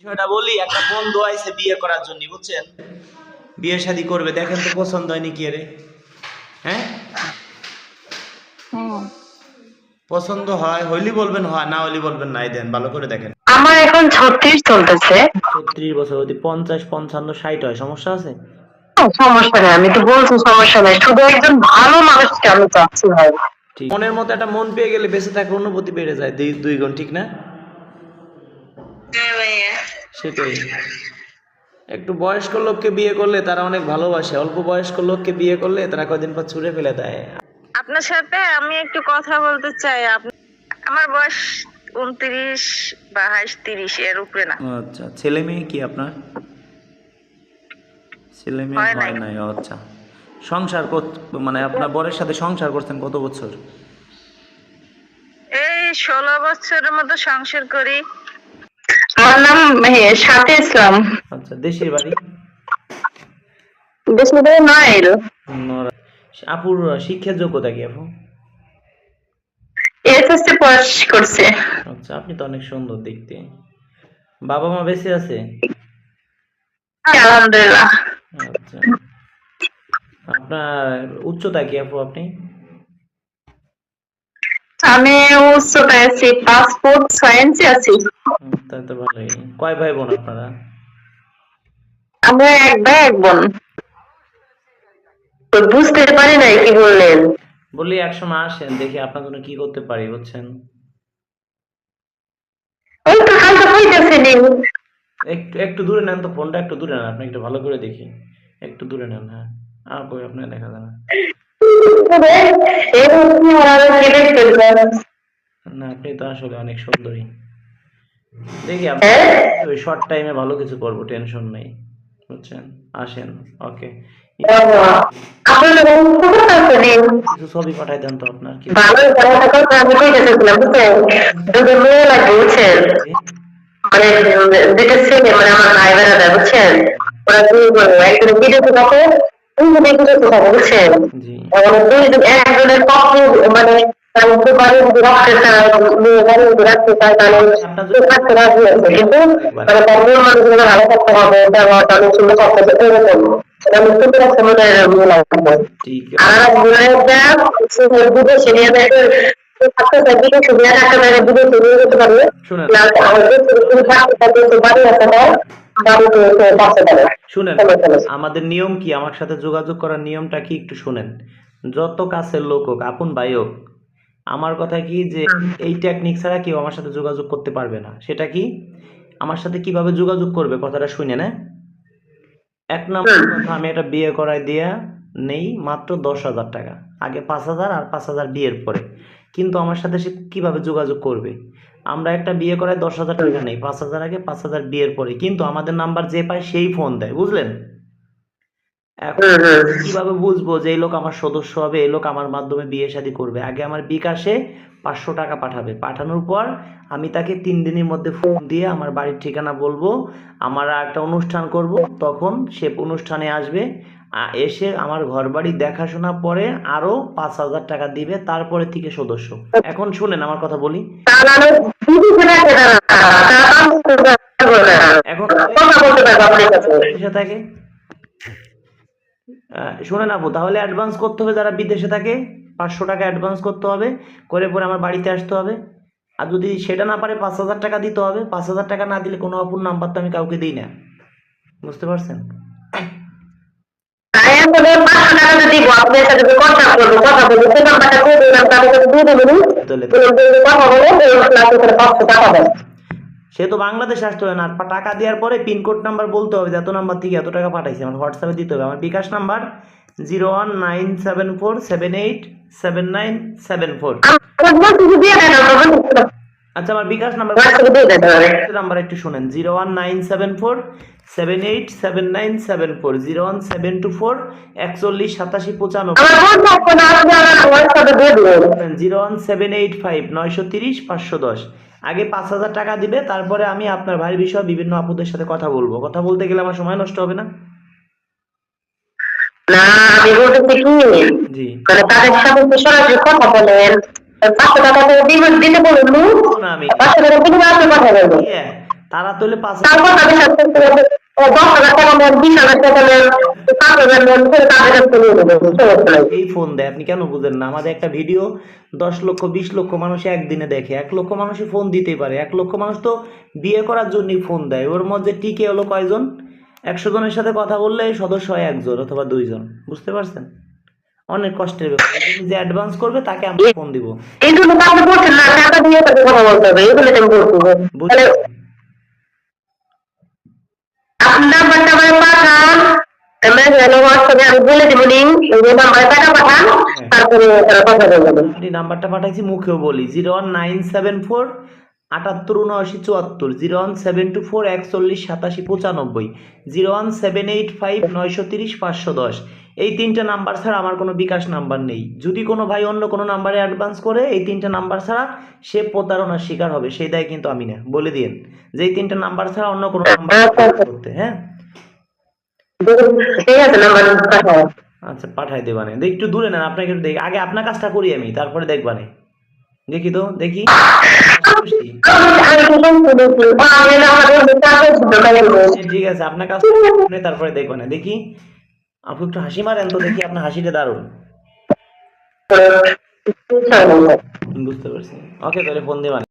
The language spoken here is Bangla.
বিষয়টা বলি একটা বন্ধু আইছে বিয়ে করার জন্য বুঝছেন? বিয়ে শাদি করবে দেখেন তো পছন্দ হয়নি কি রে হ্যাঁ? পছন্দ হয় হইলি বলবেন হয় না হইলি বলবেন নাই দেন ভালো করে দেখেন। আমার এখন ছত্রিশ চলতেছে। ছত্রিশ বছর যদি পঞ্চাশ পঞ্চান্ন ষাট হয় সমস্যা আছে? সমস্যা নেই আমি তো বলছি সমস্যা নেই শুধু একজন ভালো মানুষকে আমি চাচ্ছি ভাই। ঠিক। মনের মতো একটা মন পেয়ে গেলে বেঁচে থাকার অনুভূতি বেড়ে যায় দুই দুই গুণ ঠিক না? সেটাই। একটু বয়স্ক লোককে বিয়ে করলে তারা অনেক ভালোবাসে। অল্প বয়স্ক লোককে বিয়ে করলে তারা কয়দিন পর ছুঁড়ে ফেলে দেয়। আপনার সাথে আমি একটু কথা বলতে চাই। আপ- আমার বয়স উনত্রিশ বাইশ তিরিশ এর উপরে না। আচ্ছা ছেলে মেয়ে কি আপনার? ছেলে মেয়ে হয় হয় নাই। আচ্ছা। সংসার মানে আপনার বরের সাথে সংসার করছেন কত বছর? এই ষোলো বছরের মতো সংসার করি। আমার নাম সাথে ইসলাম। আচ্ছা দেশের বাড়ি? আপুর যোগ্যতা কি আপু? এসএসসি পাস করছে। আচ্ছা আপনি তো অনেক সুন্দর দেখতে। বাবা মা বেঁচে আছে? আলহামদুলিল্লাহ। আচ্ছা। আপনার উচ্চতা কি আপু আপনি? আমি উচ্চতায় আছি পাঁচ ফুট ছয় ইঞ্চি আছি। তাই তো ভালোই। কয় ভাই বোন আপনারা? আমরা এক ভাই এক বোন। বুঝতে পারি নাই কি বললেন। বললি একসময় আসেন দেখি আপনার জন্য কি করতে পারি বুঝছেন? ওই তো কালকে হইতেছে নি একটু একটু দূরে নেন তো ফোনটা একটু দূরে নেন আপনি একটু ভালো করে দেখি। একটু দূরে নেন হ্যাঁ। আর কই আপনার দেখা যায় না। এই না আপনি তো আসলে অনেক সুন্দরী। দেখি আপনি ওই শর্ট টাইমে ভালো কিছু করব টেনশন নেই বুঝছেন? আসেন ওকে আপনার কিছু ছবি পাঠাই দেন তো কি? মানে দুটো ছেলে মানে আমার ভাই বেড়াদা বুঝছেন? ওরা বিয়ে করবে একজন বিদেশে থাকে মানে মধ্যে বাড়ি যদি রাখতে চায় মেয়ে রাখতে চায় তাহলে থাকতে রাজি আছে। কিন্তু মানে তার মেয়ে মানুষগুলো ভালো থাকতে হবে ব্যবহার তাহলে সুন্দর করতে হবে এরকম সেটা আমি কিন্তু একটা মনে মেয়ে আর সে বিদেশে নিয়ে থাকতে বিদেশে নিয়ে রাখতে পারে বিদেশে নিয়ে যেতে পারবে। আমাদের থাকতে বাড়ি না শুনেন আমাদের নিয়ম কি? আমার সাথে যোগাযোগ করার নিয়মটা কি একটু শুনেন। যত কাছের লোক হোক আপন ভাই হোক আমার কথা কি যে এই টেকনিক ছাড়া কেউ আমার সাথে যোগাযোগ করতে পারবে না। সেটা কি? আমার সাথে কীভাবে যোগাযোগ করবে? কথাটা শুনে না এক নম্বর কথা আমি এটা বিয়ে করাই দিয়া নেই মাত্র দশ হাজার টাকা। আগে পাঁচ হাজার আর পাঁচ হাজার বিয়ের পরে। কিন্তু আমার সাথে সে কীভাবে যোগাযোগ করবে? আমরা একটা বিয়ে করায় দশ হাজার টাকা নেই পাঁচ হাজার আগে পাঁচ হাজার বিয়ের পরে। কিন্তু আমাদের নাম্বার যে পায় সেই ফোন দেয় বুঝলেন? এখন হুম হুম কীভাবে বুঝব যে এই লোক আমার সদস্য হবে এই লোক আমার মাধ্যমে বিয়ে শাদী করবে? আগে আমার বিকাশে পাঁচশো টাকা পাঠাবে। পাঠানোর পর আমি তাকে তিন দিনের মধ্যে ফোন দিয়ে আমার বাড়ির ঠিকানা বলব আমরা একটা অনুষ্ঠান করব তখন সে অনুষ্ঠানে আসবে এসে আমার ঘর বাড়ি দেখাশোনা পরে আরও পাঁচ হাজার টাকা দিবে তারপরে থেকে সদস্য। এখন শুনেন আমার কথা বলি। শোনেন আপু, তাহলে অ্যাডভান্স করতে হবে যারা বিদেশে থাকে, পাঁচশো টাকা অ্যাডভান্স করতে হবে, করে পরে আমার বাড়িতে আসতে হবে। আর যদি সেটা না পারে পাঁচ হাজার টাকা দিতে হবে, পাঁচ হাজার টাকা না দিলে কোনো অপুর নাম্বার তো আমি কাউকে দিই না। বুঝতে পারছেন? তাই পাঁচশো টাকা যদি দিব সাথে কথা বলব কথা বলব সে নাম্বারটা করে দিলাম তাদের কাছে দিয়ে দেবেন। তাহলে বললাম যে কথা বলে এই ক্লাসে করে পাঁচশো টাকা দেন। সে তো বাংলাদেশে আসতে হবে না আর টাকা দেওয়ার পরে পিনকোড নাম্বার বলতে হবে এত নাম্বার থেকে এত টাকা পাঠাইছে আমার হোয়াটসঅ্যাপে দিতে হবে। আমার bKash number zero one nine seven four seven eight seven nine seven four আচ্ছা আমার বিকাশ নাম্বার তাহলে নাম্বার একটু শুনেন zero one nine seven four seven eight seven nine seven four zero one seven two four একচল্লিশ সাতাশি পঁচানব্বই। Zero one seven eight five নয়শো তিরিশ পাঁচশো দশ। আগে পাঁচ হাজার টাকা দিবে তারপরে আমি আপনার ভাইয়ের বিষয়ে বিভিন্ন আপুদের সাথে কথা বলব। কথা বলতে গেলে আমার সময় নষ্ট হবে না? না আমি বলতেছি কি জি। তাদের সাথে সরাসরি কথা বলেন। দিতে ভিডিও দশ লক্ষ বিশ লক্ষ মানুষ একদিনে দেখে এক লক্ষ মানুষই ফোন দিতেই পারে এক লক্ষ মানুষ তো বিয়ে করার জন্যই ফোন দেয় ওর মধ্যে টিকে হলো কয়জন একশো জনের সাথে কথা বললে সদস্য হয় একজন অথবা দুইজন বুঝতে পারছেন অনেক কষ্টের ব্যাপার। যে অ্যাডভান্স করবে তাকে আমরা ফোন দিব। এই জন্য তো আপনি বলছেন না টাকা দিয়ে তাকে কথা বলতে হবে এগুলো তো আমি তাহলে আপনার নাম্বারটা আমায় পাঠান। আমি হ্যালো হোয়াটসঅ্যাপে আমি বলে দেবো লিঙ্ক ওই নাম্বারে টাকা পাঠান তারপরে তারা কথা নাম্বারটা পাঠাইছি মুখেও বলি। Zero one nine seven four আটাত্তর উনআশি চুয়াত্তর zero one seven two four একচল্লিশ সাতাশি পঁচানব্বই zero one seven eight five নয়শো তিরিশ পাঁচশো দশ এই তিনটে নাম্বার ছাড়া আমার কোনো বিকাশ নাম্বার নেই। যদি কোনো ভাই অন্য কোনো নাম্বারে অ্যাডভান্স করে এই তিনটে নাম্বার ছাড়া সে প্রতারণার শিকার হবে সেই দায় কিন্তু আমি না। বলে দিন যে এই তিনটে নাম্বার ছাড়া অন্য কোনো নাম্বার করতে হ্যাঁ? নাম্বার পাঠাও। আচ্ছা পাঠাই দেবানে একটু দূরে নেন আপনাকে একটু দেখি। আগে আপনার কাজটা করি আমি তারপরে দেখবানে দেখি তো দেখি। দোকানে ঠিক আছে আপনার কাজ করে তারপরে দেখবানে দেখি। আপনি একটু হাসি মারেন তো দেখি আপনার হাসিটা দারুণ। বুঝতে পারছি। ওকে তাহলে ফোন দেবানে